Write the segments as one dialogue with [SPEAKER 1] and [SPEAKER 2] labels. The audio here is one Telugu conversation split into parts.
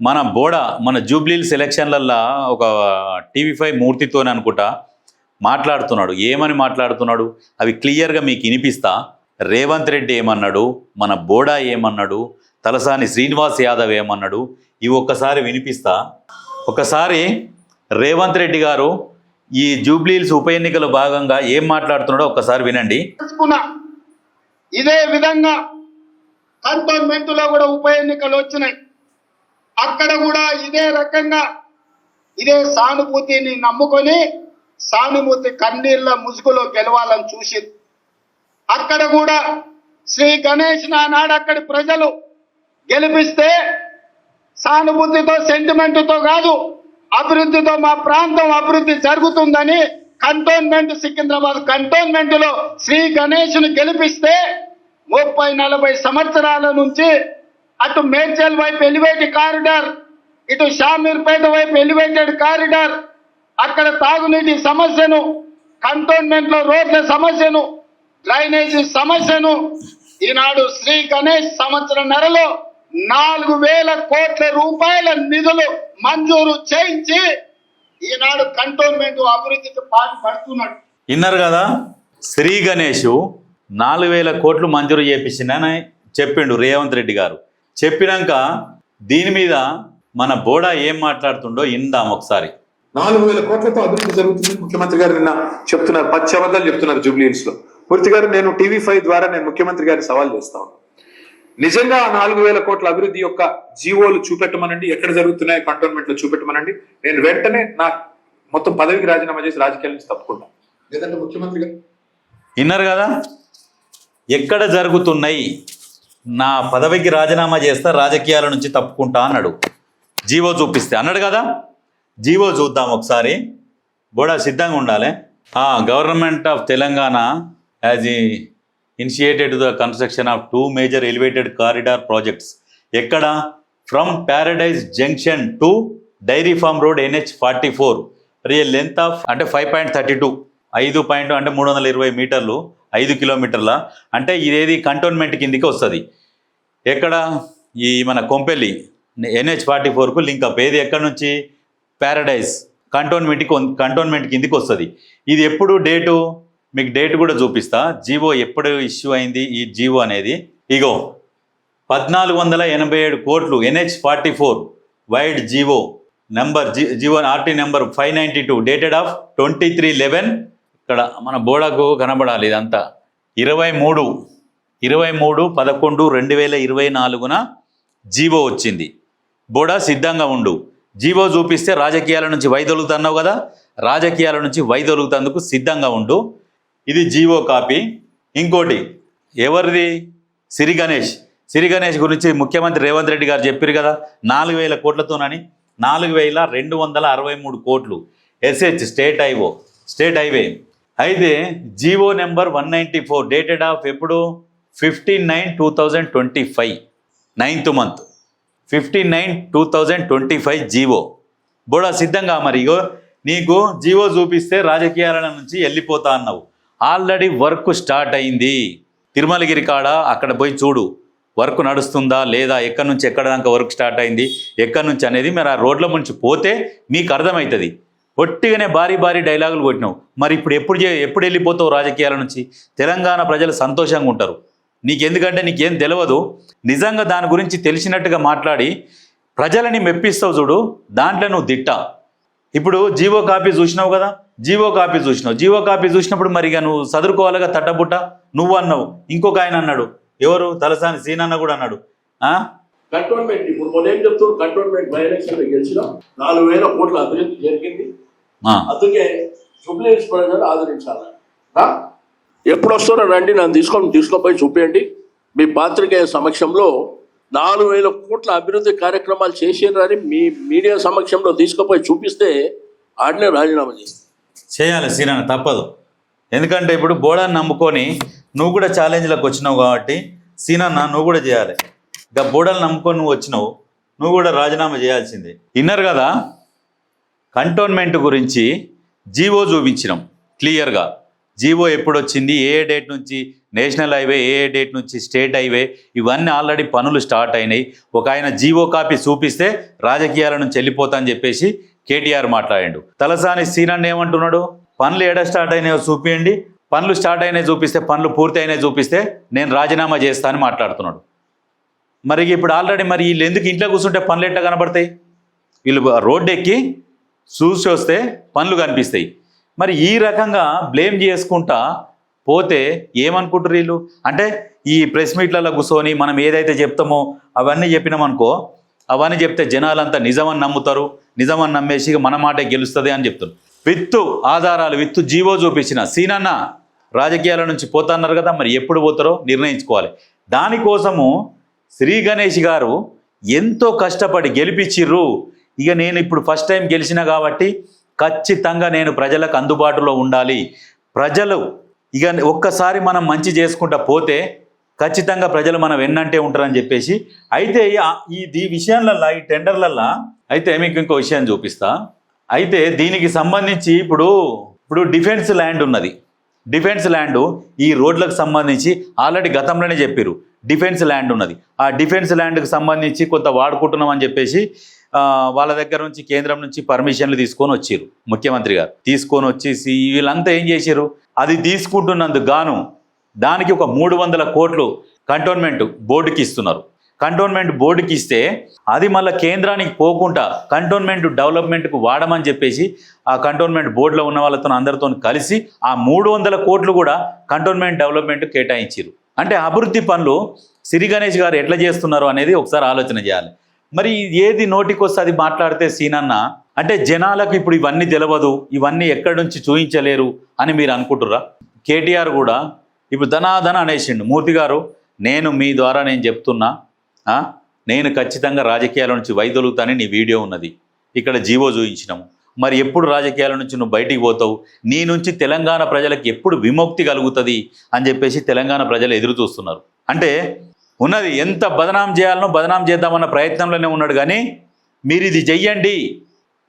[SPEAKER 1] మన బోడ మన జూబ్లీల్ సెలక్షన్లల్లో ఒక టీవీ ఫైవ్ మూర్తితోనే అనుకుంటా మాట్లాడుతున్నాడు. ఏమని మాట్లాడుతున్నాడు? అవి క్లియర్గా మీకు వినిపిస్తా. రేవంత్ రెడ్డి ఏమన్నాడు? మన బోడా ఏమన్నాడు? తలసాని శ్రీనివాస్ యాదవ్ ఏమన్నాడు? ఇవి ఒక్కసారి వినిపిస్తా. ఒకసారి రేవంత్ రెడ్డి గారు ఈ జూబ్లీల్స్ ఉప ఎన్నికల భాగంగా ఏం మాట్లాడుతున్నాడో ఒక్కసారి వినండి.
[SPEAKER 2] ఇదే విధంగా కంటోన్మెంట్లో కూడా ఉప ఎన్నికలు వచ్చినాయి. అక్కడ కూడా ఇదే రకంగా ఇదే సానుభూతిని నమ్ముకొని సానుభూతి కన్నీళ్ళ ముసుగులో గెలవాలని చూసి అక్కడ కూడా శ్రీ గణేష్ నానాడు అక్కడి ప్రజలు గెలిపిస్తే సానుభూతితో సెంటిమెంట్తో కాదు అభివృద్ధితో మా ప్రాంతం అభివృద్ధి జరుగుతుందని కంటోన్మెంట్ సికింద్రాబాద్ కంటోన్మెంట్లో శ్రీ గణేష్ను గెలిపిస్తే ముప్పై నలభై సంవత్సరాల నుంచి అటు మేడ్చల్ వైపు ఎలివేటెడ్ కారిడార్ ఇటు షామీర్పేట వైపు ఎలివేటెడ్ కారిడార్. అక్కడ తాగునీటి సమస్యను కంటోన్మెంట్లో రోడ్ల సమస్యను డ్రైనేజీ సమస్యను ఈనాడు శ్రీ గణేష్ సంవత్సరం నెలలో నాలుగు వేల కోట్ల రూపాయల నిధులు మంజూరు చేయించి ఈనాడు కంటోన్మెంట్ అభివృద్ధికి పాటుపడుతున్నాడు
[SPEAKER 1] విన్నారు కదా? శ్రీ గణేష్ నాలుగు వేల కోట్లు మంజూరు చేపించిందని చెప్పిండు రేవంత్ రెడ్డి గారు. చెప్పినాక దీని మీద మన బోడా ఏం మాట్లాడుతుండో ఇందాం ఒకసారి.
[SPEAKER 3] నాలుగు వేల కోట్లతో అభివృద్ధి జరుగుతుంది. ముఖ్యమంత్రి గారు నిన్న చెప్తున్నారు. పచ్చి అబద్ధాలు చెప్తున్నారు జూబ్లీహిల్స్లో మూర్తి గారు నేను టీవీ ఫైవ్ ద్వారా నేను ముఖ్యమంత్రి గారిని సవాల్ చేస్తా ఉన్నాను నిజంగా ఆ నాలుగు వేల కోట్ల అభివృద్ధి యొక్క జీవోలు చూపెట్టమనండి. ఎక్కడ జరుగుతున్నాయి కంటోన్మెంట్లో చూపెట్టమనండి. నేను వెంటనే నా మొత్తం పదవికి రాజీనామా చేసి రాజకీయాల నుంచి తప్పుకుంటా. లేదంటే ముఖ్యమంత్రి గారు
[SPEAKER 1] విన్నారు కదా? ఎక్కడ జరుగుతున్నాయి? నా పదవికి రాజీనామా చేస్తా రాజకీయాల నుంచి తప్పుకుంటా అన్నాడు. జీవో చూపిస్తే అన్నాడు కదా? జీవో చూద్దాం ఒకసారి. బోడా సిద్ధంగా ఉండాలి. Government of Telangana has initiated the construction of two major elevated corridor projects. ఎక్కడ? From Paradise junction to dairy farm road NH forty four. Real length of అంటే ఫైవ్ పాయింట్ థర్టీ టూ. ఐదు పాయింట్ అంటే మూడు వందల ఇరవై మీటర్లు. ఐదు కిలోమీటర్ల. అంటే ఇదేది కంటోన్మెంట్ కిందికి వస్తుంది. ఎక్కడ? ఈ మన కొంపెల్లి ఎన్హెచ్ ఫార్టీ ఫోర్కు లింకప్ ఏది ఎక్కడి నుంచి? ప్యారడైజ్ కంటోన్మెంట్కి కంటోన్మెంట్ కిందికి వస్తుంది. ఇది ఎప్పుడు డేటు? మీకు డేట్ కూడా చూపిస్తా. జీవో ఎప్పుడు ఇష్యూ అయింది? ఈ జీవో అనేది. ఇగో పద్నాలుగు వందల ఎనభై ఏడు కోట్లు NH forty four wide GO. Number G GO RT number five ninety two. Dated of twenty three eleven. ఇక్కడ మన బోడాకు కనబడాలి ఇదంతా. ఇరవై మూడు. ఇరవై మూడు పదకొండు రెండు వేల ఇరవై నాలుగున జీవో వచ్చింది. బోడా సిద్ధంగా ఉండు. జీవో చూపిస్తే రాజకీయాల నుంచి వైదొలుగుతున్నావు కదా? రాజకీయాల నుంచి వైదొలుగుతందుకు సిద్ధంగా ఉండు. ఇది జీవో కాపీ. ఇంకోటి ఎవరిది? సిరి గణేష్. సిరి గణేష్ గురించి ముఖ్యమంత్రి రేవంత్ రెడ్డి గారు చెప్పారు కదా? నాలుగు వేల కోట్లతోనని నాలుగు వేల రెండు వందల అరవై మూడు కోట్లు. SH state highway state highway. అయితే GO number one ninety four dated of ఎప్పుడు? Fifteen nine two thousand twenty five ninth month. Fifteen nine two thousand twenty five GO. Boda సిద్ధంగా మరి నీకు జీవో చూపిస్తే రాజకీయాల నుంచి వెళ్ళిపోతా అన్నావు. ఆల్రెడీ వర్క్ స్టార్ట్ అయింది. తిరుమలగిరి కాడ అక్కడ పోయి చూడు వర్క్ నడుస్తుందా లేదా ఎక్కడి నుంచి ఎక్కడ దాకా వర్క్ స్టార్ట్ అయింది ఎక్కడి నుంచి అనేది మీరు ఆ రోడ్ల నుంచి పోతే మీకు అర్థమవుతుంది ఒట్టిగానే భారీ భారీ డైలాగులు కొట్టినావు. మరి ఇప్పుడు ఎప్పుడు చే- ఎప్పుడు వెళ్ళిపోతావు రాజకీయాల నుంచి? తెలంగాణ ప్రజలు సంతోషంగా ఉంటారు. నీకెందుకంటే నీకేం తెలియదు నిజంగా దాని గురించి తెలిసినట్టుగా మాట్లాడి ప్రజలని మెప్పిస్తావు చూడు దాంట్లో నువ్వు దిట్ట. ఇప్పుడు జీవో కాపీ చూసినావు కదా? జీవో కాపీ చూసినావు. జీవో కాపీ చూసినప్పుడు మరి ఇక నువ్వు చదువుకోవాలిగా తట్టబుట్ట? నువ్వు అన్నావు. ఇంకొక ఆయన అన్నాడు. ఎవరు? తలసాని సీనన్న కూడా అన్నాడు. ఆ?
[SPEAKER 4] కంటోన్మెంట్ ఇప్పుడు మొన్న ఏం కంటోన్మెంట్ బై ఎలక్షన్ గెలిచిన నాలుగు వేల కోట్ల అభివృద్ధి జరిగింది. అందుకే ప్రజలు ఆదరించాలి? ఎప్పుడు వస్తారో రండి నన్ను తీసుకొని తీసుకొని చూపించండి మీ పాత్రికేయ సమక్షంలో నాలుగు వేల కోట్ల అభివృద్ధి కార్యక్రమాలు చేసినారని మీ మీడియా సమక్షంలో తీసుకుపోయి చూపిస్తే ఆడనే రాజీనామా చేసి
[SPEAKER 1] చేయాలి సీనా తప్పదు. ఎందుకంటే ఇప్పుడు బోడాన్ని నమ్ముకొని నువ్వు కూడా ఛాలెంజ్లకు వచ్చినావు కాబట్టి సీనన్న నువ్వు కూడా చేయాలి. ఇక బోడాలు నమ్ముకొని నువ్వు వచ్చినావు నువ్వు కూడా రాజీనామా చేయాల్సిందే. విన్నారు కదా? కంటోన్మెంట్ గురించి జీవో చూపించినాం క్లియర్గా. జీవో ఎప్పుడు వచ్చింది ఏ ఏ డేట్ నుంచి? నేషనల్ హైవే ఏ ఏ డేట్ నుంచి? State highway? ఇవన్నీ ఆల్రెడీ పనులు స్టార్ట్ అయినాయి. ఒక ఆయన జీవో కాపీ చూపిస్తే రాజకీయాల నుంచి వెళ్ళిపోతా అని చెప్పేసి కేటీఆర్ మాట్లాడాడు. తలసాని సీనన్న ఏమంటున్నాడు? పనులు ఏడ స్టార్ట్ అయినాయో చూపియండి. పనులు స్టార్ట్ అయినాయి చూపిస్తే పనులు పూర్తి అయినాయి చూపిస్తే నేను రాజీనామా చేస్తా అని మాట్లాడుతున్నాడు. మరి ఇప్పుడు ఆల్రెడీ మరి వీళ్ళు ఎందుకు ఇంట్లో కూర్చుంటే పనులు ఎట్లా కనబడతాయి? వీళ్ళు రోడ్డు ఎక్కి చూసి వస్తే పనులు కనిపిస్తాయి. మరి ఈ రకంగా బ్లేమ్ చేసుకుంటా పోతే ఏమనుకుంటారు వీళ్ళు? అంటే ఈ ప్రెస్ మీట్లలో కూర్చొని మనం ఏదైతే చెప్తామో అవన్నీ చెప్పినామనుకో అవన్నీ చెప్తే జనాలంతా నిజమని నమ్ముతారు నిజమని నమ్మేసి ఇక మన మాటే గెలుస్తుంది అని చెప్తారు. విత్తు ఆధారాలు విత్తు జీవో చూపించిన సీనన్న రాజకీయాల నుంచి పోతున్నారు కదా మరి ఎప్పుడు పోతారో నిర్ణయించుకోవాలి. దానికోసము శ్రీ గణేష్ గారు ఎంతో కష్టపడి గెలిపించిర్రు. ఇక నేను ఇప్పుడు ఫస్ట్ టైం గెలిచిన కాబట్టి ఖచ్చితంగా నేను ప్రజలకు అందుబాటులో ఉండాలి. ప్రజలు ఇక ఒక్కసారి మనం మంచి చేసుకుంటా పోతే ఖచ్చితంగా ప్రజలు మనం వెన్నంటే ఉంటారని చెప్పేసి అయితే ఈ ఈ విషయాలల్లో ఈ టెండర్లల్లో అయితే మీకు ఇంకో విషయం చూపిస్తా. అయితే దీనికి సంబంధించి ఇప్పుడు ఇప్పుడు డిఫెన్స్ ల్యాండ్ ఉన్నది. డిఫెన్స్ ల్యాండ్ ఈ రోడ్లకు సంబంధించి ఆల్రెడీ గతంలోనే చెప్పారు డిఫెన్స్ ల్యాండ్ ఉన్నది. ఆ డిఫెన్స్ ల్యాండ్కి సంబంధించి కొంత వాడుకుంటున్నామని చెప్పేసి వాళ్ళ దగ్గర నుంచి కేంద్రం నుంచి పర్మిషన్లు తీసుకొని వచ్చారు ముఖ్యమంత్రి గారు. తీసుకొని వచ్చేసి వీళ్ళంతా ఏం చేశారు అది తీసుకుంటున్నందుకు గాను దానికి ఒక మూడు వందల కోట్లు కంటోన్మెంట్ బోర్డుకి ఇస్తున్నారు. కంటోన్మెంట్ బోర్డుకి ఇస్తే అది మళ్ళీ కేంద్రానికి పోకుండా కంటోన్మెంట్ డెవలప్మెంట్కు వాడమని చెప్పేసి ఆ కంటోన్మెంట్ బోర్డులో ఉన్న వాళ్ళతో అందరితో కలిసి ఆ మూడు వందల కోట్లు కూడా కంటోన్మెంట్ డెవలప్మెంట్ కేటాయించారు అంటే అభివృద్ధి పనులు సిరి గణేష్ గారు ఎట్లా చేస్తున్నారు అనేది ఒకసారి ఆలోచన చేయాలి. మరి ఏది నోటికొస్తే అది మాట్లాడితే సీనన్న? అంటే జనాలకు ఇప్పుడు ఇవన్నీ తెలియదు ఇవన్నీ ఎక్కడి నుంచి చూపించలేరు అని మీరు అనుకుంటురా కేటీఆర్ కూడా ఇప్పుడు ధనాధన అనేసిండు. మూర్తి గారు నేను మీ ద్వారా నేను చెప్తున్నా నేను ఖచ్చితంగా రాజకీయాల నుంచి వైదొలుగుతానని నీ వీడియో ఉన్నది. ఇక్కడ జీవో చూపించినాము మరి ఎప్పుడు రాజకీయాల నుంచి నువ్వు బయటికి పోతావు? నీ నుంచి తెలంగాణ ప్రజలకు ఎప్పుడు విముక్తి కలుగుతుంది అని చెప్పేసి తెలంగాణ ప్రజలు ఎదురు చూస్తున్నారు. అంటే ఉన్నది. ఎంత బదనాం చేయాలనో బదనాం చేద్దామన్న ప్రయత్నంలోనే ఉన్నాడు కానీ మీరు ఇది చెయ్యండి.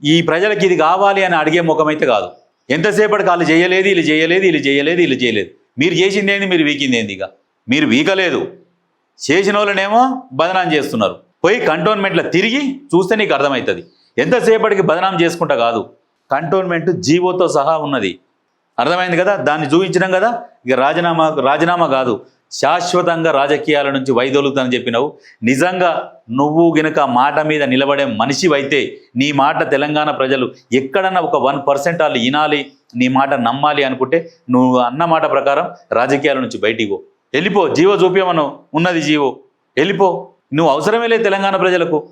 [SPEAKER 1] ఈ ప్రజలకి ఇది కావాలి అని అడిగే ముఖమైతే కాదు. ఎంతసేపటికి వాళ్ళు చేయలేదు వీళ్ళు చేయలేదు వీళ్ళు చేయలేదు వీళ్ళు చేయలేదు. మీరు చేసింది ఏంది? మీరు వీకింది ఏంది ఇక? మీరు వీకలేదు. చేసిన వాళ్ళనేమో బదనాం చేస్తున్నారు. పోయి కంటోన్మెంట్లో తిరిగి చూస్తే నీకు అర్థమవుతుంది. ఎంతసేపటికి బదనాం చేసుకుంటా కాదు. కంటోన్మెంట్ జీవోతో సహా ఉన్నది. అర్థమైంది కదా? దాన్ని చూపించడం కదా? ఇక రాజీనామా రాజీనామా కాదు. శాశ్వతంగా రాజకీయాల నుంచి వైదొలుగుతానని చెప్పినావు. నిజంగా నువ్వు గినక మాట మీద నిలబడే మనిషివైతే నీ మాట తెలంగాణ ప్రజలు ఎక్కడన్నా ఒక వన్ పర్సెంట్ వాళ్ళు వినాలి నీ మాట నమ్మాలి అనుకుంటే నువ్వు అన్న మాట ప్రకారం రాజకీయాల నుంచి బయటికి పో. వెళ్ళిపో జీవో చూపించమను ఉన్నది జీవో. వెళ్ళిపో. నువ్వు అవసరమే లేదు తెలంగాణ ప్రజలకు.